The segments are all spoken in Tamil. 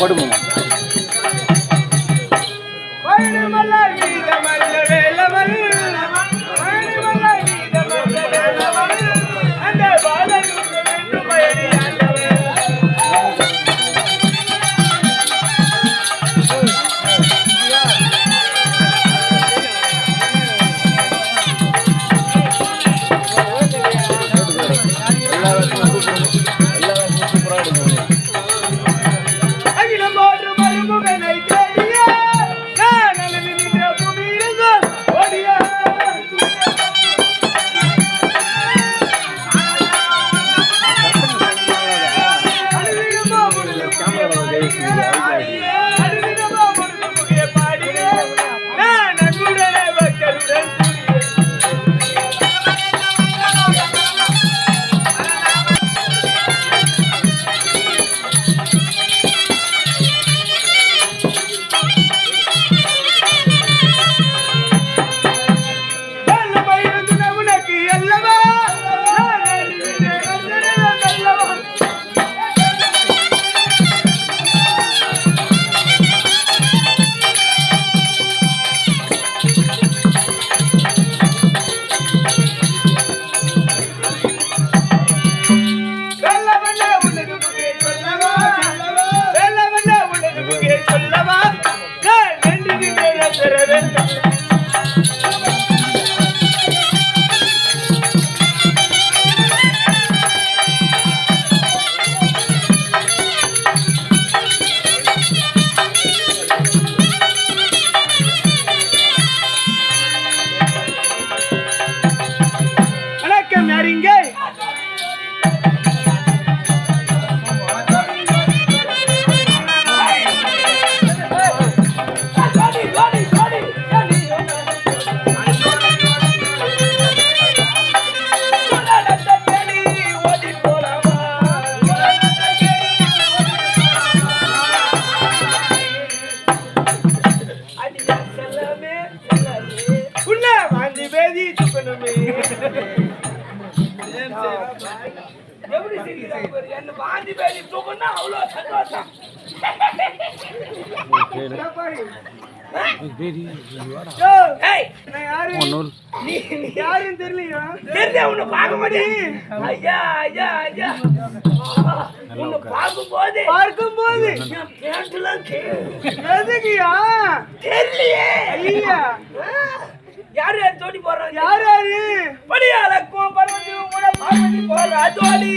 கொடுங்க நின்றேன் யாரு? நீ நீ யாருன்னு தெரியலையா? தெரிஞ்சா உன்னை பார்க்க மாட்டேன். ஐயா, ஐயா, ஐயா. உன்னை என். எதுக்குயா? தெரியலையே. ஐயா. யார் யார் ஜோடி போடுறாங்க யார் யாரு பர்வதியும் கூட பார்வதி போடுறா ஜோடி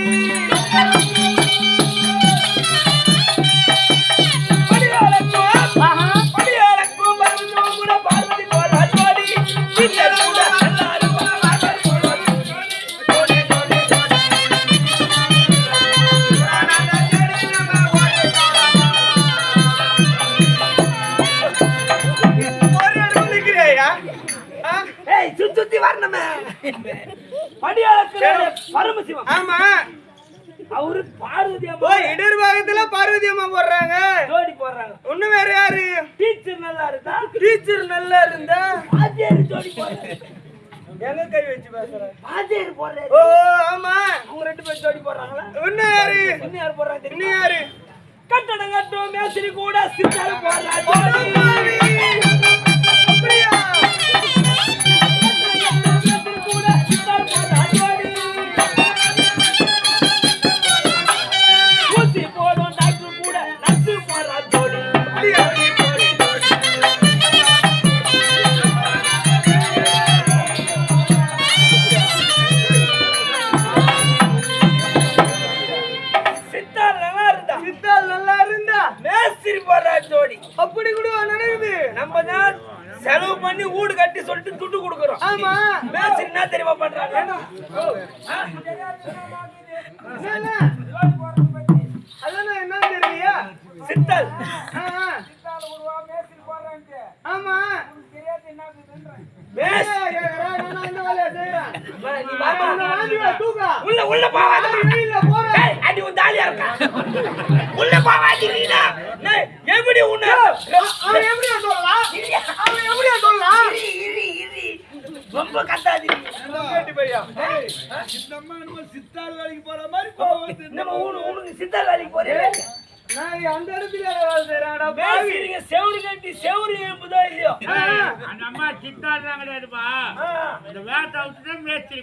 பரமசிவம் ஆமா. அவரு பார்வதி அம்மா இடர் பாகத்துல பார்வதி அம்மா போடுறாங்க. ஜோடி போடுறாங்க. ஒண்ணு வேற யாரு? டீச்சர் நல்லா இருந்தா? டீச்சர் நல்லா இருந்தா? ஆச்சேரி ஜோடி போடுறாங்க எங்க கை வச்சு பேசுற? ஆச்சேரி போடுறாரு. ஓ ஆமா. அவங்க ரெண்டு பேரும் ஜோடி போடுறாங்களா? ஒண்ணு யாரு? இன்னும் யார் போடுறாங்க இன்னும் யாரு? கட்டடம் கட்டும் மேஸ்திரி கூட சித்தாரு போடுறாரு. அப்படி கூட நடக்குது. நம்ம தான் செலவு பண்ணி வீடு கட்டி சொல்லிட்டு துட்டு கொடுக்குறோம். ஆமா. மேஸ்திரி என்ன தெரியுமா பண்றாங்க? அதெல்லாம் என்ன தெரியலையா சித்தல். ஆமா. உள்ள உள்ள போவாத வெளியில போறேன். ஏய் அடி உன் தாலியா இருக்கா? உள்ள டேய் எப்படி உன்ன அவன் எப்படியா சொல்லலாம்? அவன் எப்படியா சொல்லலாம்? இரி இரி இரி. ரொம்ப கத்தாதி. கேட்டு போய்யா. நம்ம ஊரு உனக்கு சித்தல் வேலைக்கு போறீங்க நான் அந்த இடத்துல வேலை செய்யறாடா பேசுறீங்க செவுரு கட்டி செவுரு எழுப்புதோ இல்லையோ? அந்த அம்மா திட்டாடுறாங்க கிடையாதுப்பா ஆ. இந்த வேட்டை விட்டுட்டு மேஸ்திரி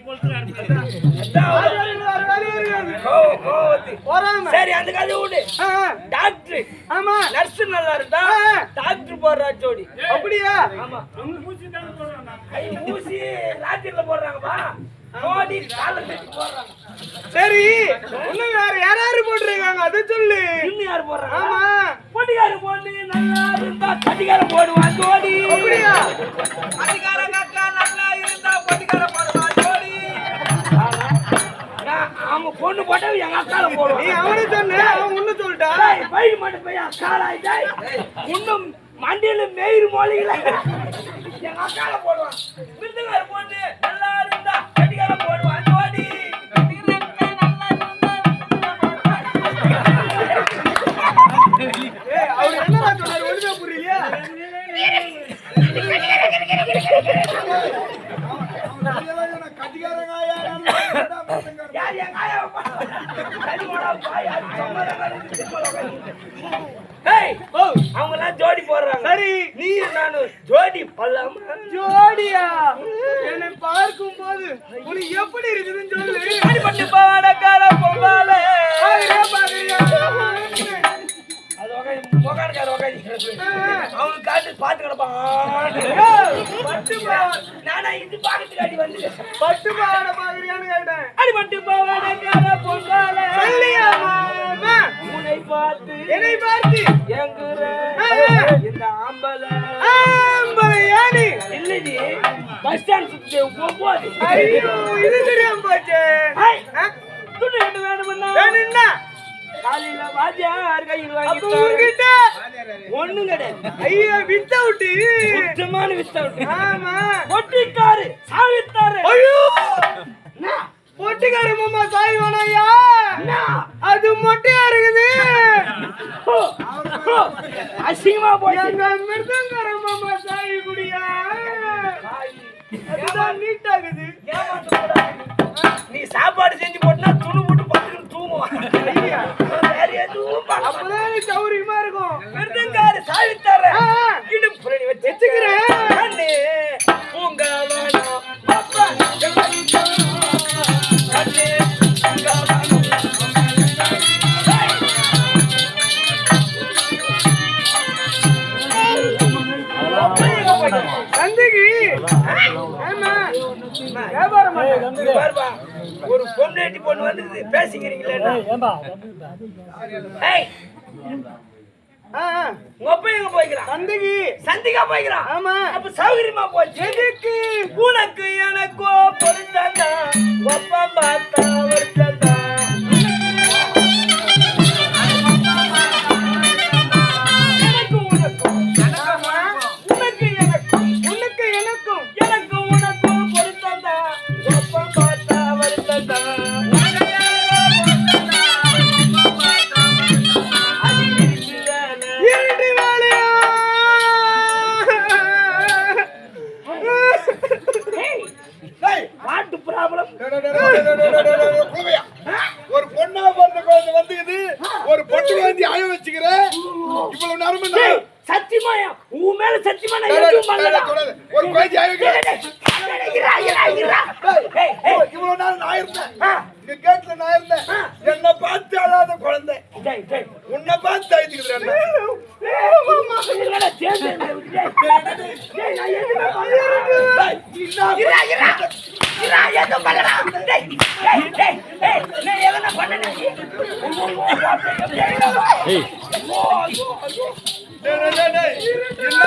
சரி அந்த கதை விடு. டாக்டர். ஆமா. நர்ஸ் நல்லா இருந்தா. டாக்டர் போடுறா ஜோடி. அப்படியா? ஆமா. ஊசி ஊசி ராத்திரில போடுறாங்கப்பா. சரி இன்னும் வேற யார் யாரு போட்டிருக்காங்க? அதை சொல்லு. இன்னும் யார் போடுறாங்க? ஆமா. பொட்டிக்கார போட்டு நல்லா இருந்தா கட்டிக்கார போடுவான் ஜோடி. அப்படியா? நல்லா இருந்தா பொட்டிக்கார போடுவான் ஜோடி. பொண்ணு போட்டா எங்க அக்கால நீ போடுவான் அவனை சொன்ன அவன் ஒண்ணு சொல்லிட்டா? பைக்கு மட்டும் போய் அக்காலாய் டேய். இன்னும் மண்டியில மேயிரு மொழிகள. எங்க அக்கால போடுவான். விருதுகார பொண்ணு அவங்க எல்லாம் ஜோடி போடுறாங்க. சரி. நீ நானும் ஜோடி பல்லாம ஜோடியா? என்னை பார்க்கும் போது உனக்கு எப்படி இருக்குதுன்னு சொல்லு. அடிபட்டு பாவாடக்கார பொம்பால அவனுக்கு காட்டு பாட்டு கிடப்பான். பட்டு நானா இது பாக்கத்துக்கு அடி வந்து பட்டு பாவாடை பாக்குறியான்னு கேட்டேன் பாவாடக்கார மாமா? உன்னை பார்த்து என்னை பார்த்து? எங்குற இந்த ஆம்பல ஆம்பளையா நீ இல்லடி பஸ் ஸ்டாண்ட் சுத்தி போகுது ஐயோ இது தெரியாம போச்சே. ஏய், ஆ? துணி ரெண்டு வேணும்னா? வேணும்னா? காலையில வாத்தியார் கையில் அப்ப வாங்கி உன்கிட்ட ஒண்ணும் கிடையாது ஐயா சுத்தமான வித்தவுட் ஆமா. பொட்டிக்காரு சாவித்தாரு. ஐயோ? பொட்டிக்கார மாமா சாய் வேணாயா என்ன? அது மொட்டையா இருக்குது. அசிங்கமா எங்க மிருதங்கார மாமா சாய் குடியா. ஒரு பொண்ணு பொண்ணு வந்து பேசிக்கிறீங்களா ஏய் எங்க போய்க்கிறான்? சந்தைக்கு சந்திக்கா போய்க்கிறான். ஆமா. அப்ப சௌகரியமா போச்சு. எதுக்கு? உனக்கு எனக்கோ பொருந்தா ஒப்பா பார்த்தா வருத்தா டேய், டேய், என்ன?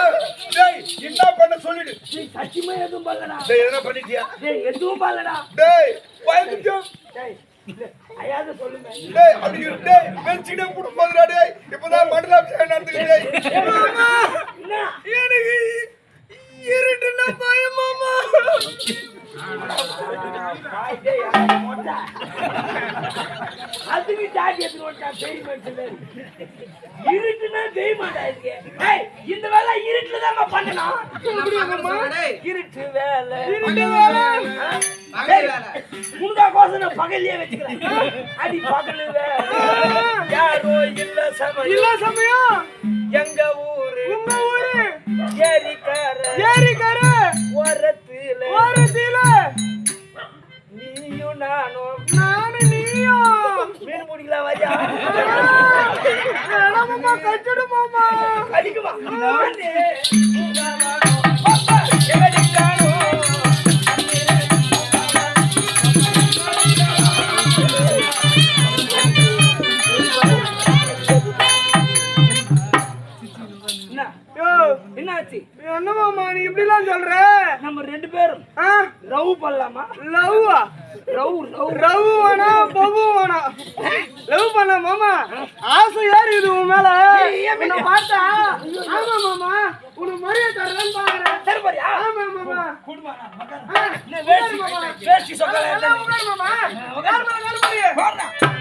டேய், என்ன பண்ண சொல்லிடு. சத்தியமா எதுவும் பண்ணலடா. டேய் என்ன பண்ணிட்டியா? டேய், எதுவும் பண்ணலடா. டேய் பயந்துட்டு டேய், ஐயாத சொல்லுங்க டேய் அப்படி இரு, டேய் வெச்சிடே புடு போதுடா டேய். இப்பதான் மண்டலாபிஷேகம் நடந்துக்குது டேய். என்ன எனக்கு இருட்டுன்னா பயம் மாமா. பாய் டேய், மொட்டை. அதுக்கு ஜாதி எடுத்துட்டு வந்துட்டான் பெரிய மனுஷன். இருட்டுனா தெரிய மாட்டாங்க ஏய் இந்த வேலை இருட்டுல தான் பண்ணணும் இருட்டு வேலை. இருட்டு வேலை. நான் பகல்லையே வச்சுக்கிறேன். அடி பகல் வேலை. யாரோ இல்ல சமயம். இல்ல சமயம். you know? என்னாச்சு? என்ன மாமா நீ இப்படிலாம் சொல்ற? நம்ம ரெண்டு பேரும். ரவு பண்ணலாமா? லவ்வா? ரவு ரவு ரவு வேணா பவு வேணா லவ் பண்ண மாமா ஆசை யாரு இது உன் மேல. உன்னை பார்த்தா ஆமா மாமா உனக்கு மரியாதை தரலன்னு பாக்குறேன். சரி பாரியா ஆமா மாமா. குடுமா ஆ, என்ன வேஷ்டி வேஷ்டி சொக்கல நல்லா உட்காரு மாமா. உட்காரு. மாமா, உட்காரு மாமா.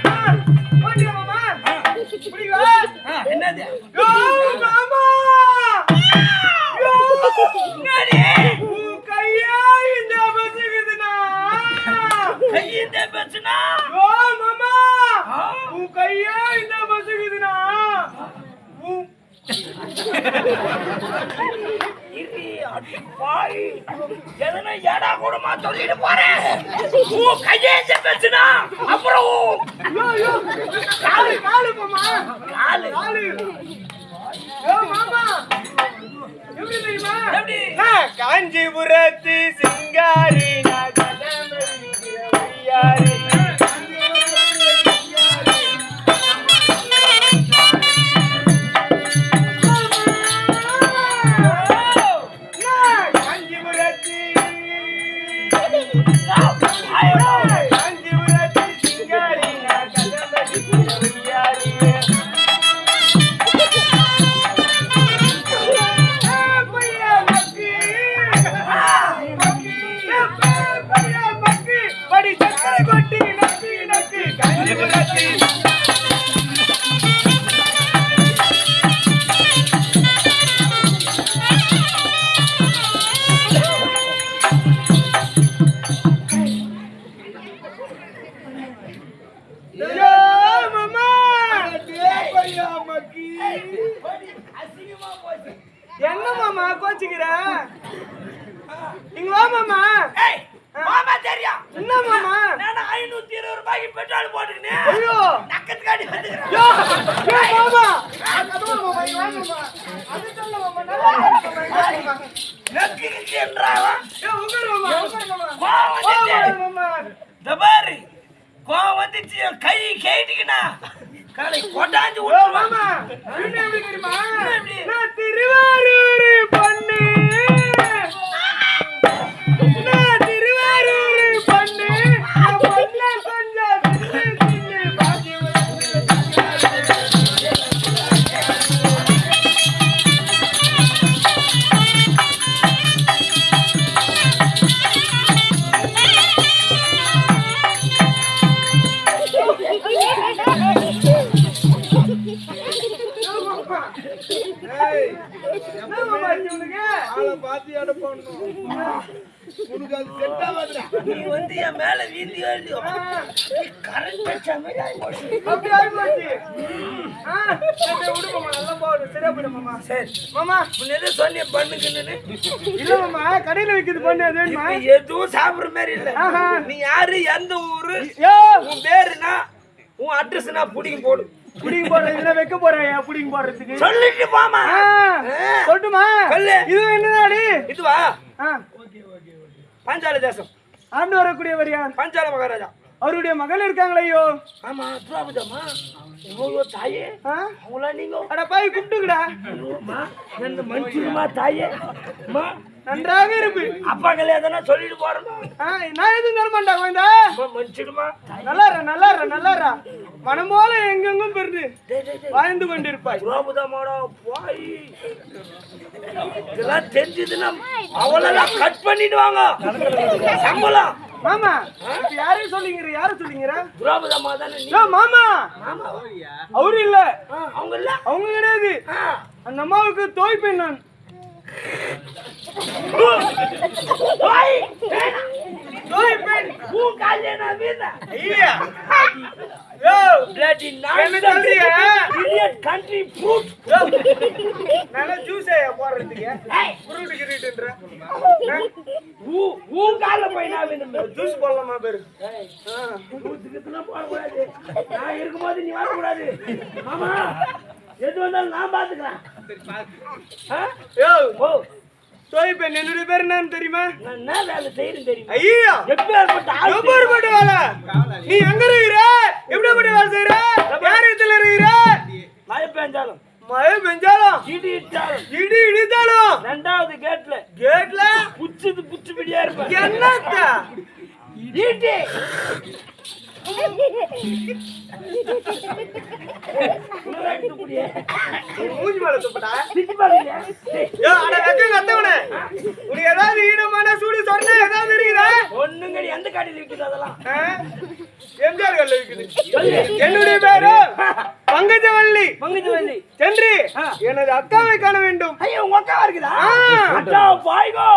என்னது? மாமா! கையே இந்த பசுக்குதுண்ணா. கையில பேசுனா? யோ, மாமா! உன் கையே இந்த பசுக்குதுண்ணா. உன் பாய் எதனா ஏடா கூடமா சொல்லிட்டு போறேன் உன் கையேந்த பேசுனா அப்புறம் காலு, காலு மாமா. காலு காலு. யோ, மாமா. எப்படி தெரியுமா? எப்படி? நான் காஞ்சிபுரத்து என்ன ரூபாய்க்கு பெட்ரோல் போட்டுக்கினேன் ஐயோ நக்கத்துக்காடி வந்துக்கிறேன் மாமா அதுவா மாமா, இங்க வா மாமா. அது சொல்ல மாமா, நல்லா இருக்கு மாமா, இங்க வா மாமா. நக்கிக்கின்றாவா யோ, உட்காரு மாமா, உட்காரு மாமா. கோவம் வா வந்துச்சு மாமா. இந்த பாரு கோவம் வந்துச்சு என் கை கேட்டுக்கினா காலை கொட்டாஞ்சு யோ, விட்டுருவான் மாமா, என்ன எப்படி தெரியுமா? திருவாரூர் பொண்ணு. எதுவும் சாப்பிடுற மாதிரி இல்ல. நீ யாரு எந்த ஊரு? உன் பேருனா உன் அட்ரஸ்னா புடிங்க போடு. புடிங்க போடுறது, இல்ல வைக்க போறேன், புடிங்க போடுறதுக்கு. சொல்லிட்டு போமா சொல்லட்டுமா? சொல்லு. இது என்னடாடி? இதுவா பாஞ்சால தேசம். ஆண்டு வரக்கூடியவர் யார்? பாஞ்சால மகாராஜா. அவருடைய மகள் இருக்காங்களே ஐயோ ஆமா துராபதம்மா ஐயோ தாயே? அவங்களா நீங்க? அட பாய் ஐயோம்மா, என்ன மன்னிச்சிருமா தாயே? அம்மா. நன்றாக இருப்பு அப்பா கல்யாணம் சொல்லிட்டு போறமா நான் எதுவும் தரமாட்டா குழந்தா அம்மா மன்னிச்சிடுமா. நல்லா இருடா, நல்லா இருடா, நல்லா இருடா. மனம் போல எங்கெங்கும் டேய். வாழ்ந்து கொண்டிருப்பாய். துரோபதமாடா போய். இதெல்லாம் தெரிஞ்சதுன்னா அவளெல்லாம் கட் பண்ணிடுவாங்க. சம்பளம். மாமா இப்ப யாரையும் சொல்லிங்கிற யார சொல்லிங்கிற திரௌபதி மாமா! ஆமாவா அவரு இல்ல. அவங்க இல்ல? அவங்க கிடையாது. அந்த அம்மாவுக்கு தோய் பெண். நான். தோய் பெண். நான். ஐயா. Bloody என்ன nonsense. Idiot country fruit. நல்லா ஜூஸ் போடுறதுக்கு. ஃப்ரூட் கிரீட்ன்ற உன் கால்ல போய் நான். ஜூஸ் போடலாமா பேரு? ஏய், fruit கிட்டலாம் போடக்கூடாது. நான் இருக்கும்போது நீ. மாமா, எது வந்தாலும் நான் பாத்துக்கிறேன். ஓ, தோய் பெண் என்னுடைய பேர் என்னன்னு தெரியுமா? நான் என்ன வேலை செய்யறேன்னு தெரியுமா? ஐயா! எப்பேற்பட்ட எப்பேற்பட்ட வேலை? நீ எங்க இருக்கிற? எப்படிப்பட்ட வேலை செய்யற? யார் இடத்துல இருக்கிற மழை பெஞ்சாலும். மழை பெஞ்சாலும்? இடி இட்டாலும் இடி இடித்தாலும்? ரெண்டாவது கேட்ல. கேட்ல? புச்சுது புச்சு பிடியா இருப்பேன் என்னத்த? உனக்கு ஏதாவது ஈனமான சூடு சொன்ன ஏதாவது இருக்குதா ஒண்ணுங்கடி எந்த கடையில் விக்குது அதெல்லாம்? எம்ஜிஆர் கல்ல இருக்குது என்னுடைய பேரு பங்கஜவள்ளி மங்குஜவல்லி சென்றி. எனது அக்காவை காண வேண்டும். ஐயோ உங்க அக்கா இருக்குதா. அக்கா பாய்கோ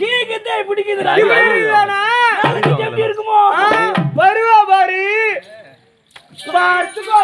கீழே பிடிக்குதுடா. எப்படி இருக்குமோ? ஆ, வருவா பாரு. பார்த்துக்கோ